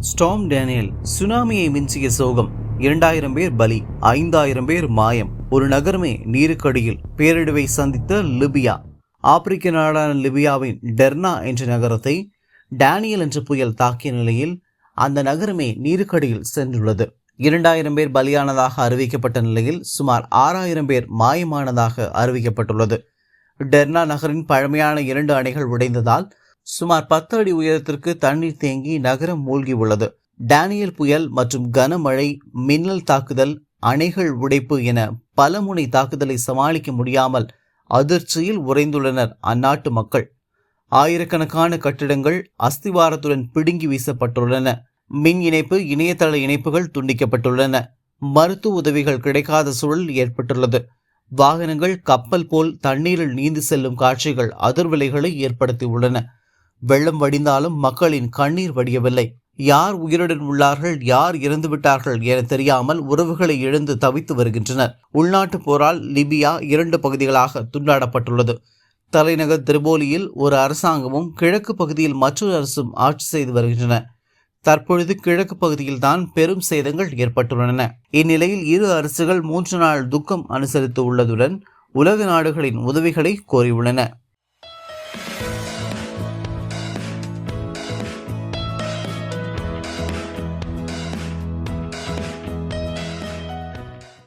ஸ்டாம் Daniel சுனாமியை மிஞ்சிய சோகம். இரண்டாயிரம் பேர் பலி ஐந்தாயிரம் பேர் மாயம். ஒரு நகரமே நீருக்கடியில் பேரிடவை சந்தித்த லிபியா. ஆப்பிரிக்க நாடான லிபியாவின் டெர்னா என்ற நகரத்தை டேனியல் என்ற புயல் தாக்கிய நிலையில் அந்த நகரமே நீருக்கடியில் சென்றுள்ளது. இரண்டாயிரம் பேர் பலியானதாக அறிவிக்கப்பட்ட நிலையில் சுமார் ஆறாயிரம் பேர் மாயமானதாக அறிவிக்கப்பட்டுள்ளது. டெர்னா நகரின் பழமையான இரண்டு அணைகள் உடைந்ததால் சுமார் பத்து அடி உயரத்திற்கு தண்ணீர் தேங்கி நகரம் மூழ்கி உள்ளது டேனியல் புயல் மற்றும் கனமழை மின்னல் தாக்குதல் அணைகள் உடைப்பு என பல முனை தாக்குதலை சமாளிக்க முடியாமல் அதிர்ச்சியில் உறைந்துள்ளனர் அந்நாட்டு மக்கள். ஆயிரக்கணக்கான கட்டிடங்கள் அஸ்திவாரத்துடன் பிடுங்கி வீசப்பட்டுள்ளன. மின் இணைப்பு இணையதள இணைப்புகள் துண்டிக்கப்பட்டுள்ளன. மருத்துவ உதவிகள் கிடைக்காத சூழல் ஏற்பட்டுள்ளது. வாகனங்கள் கப்பல் போல் தண்ணீரில் நீந்து செல்லும் காட்சிகள் அதிர்வலைகளை ஏற்படுத்தியுள்ளன. வெள்ளம் வடிந்தாலும் மக்களின் கண்ணீர் வடியவில்லை. யார் உயிருடன் உள்ளார்கள் யார் இறந்து விட்டார்கள் என தெரியாமல் உறவுகளை இழந்து தவித்து வருகின்றனர். உள்நாட்டு போரால் லிபியா இரண்டு பகுதிகளாக துண்டாடப்பட்டுள்ளது. தலைநகர் திரிபோலியில் ஒரு அரசாங்கமும் கிழக்கு பகுதியில் மற்றொரு அரசும் ஆட்சி செய்து வருகின்றன. தற்பொழுது கிழக்கு பகுதியில் தான் பெரும் சேதங்கள் ஏற்பட்டுள்ளன. இந்நிலையில் இரு அரசுகள் மூன்று நாள் துக்கம் அனுசரித்து உள்ளதுடன் உலக நாடுகளின் உதவிகளை கோரியுள்ளன.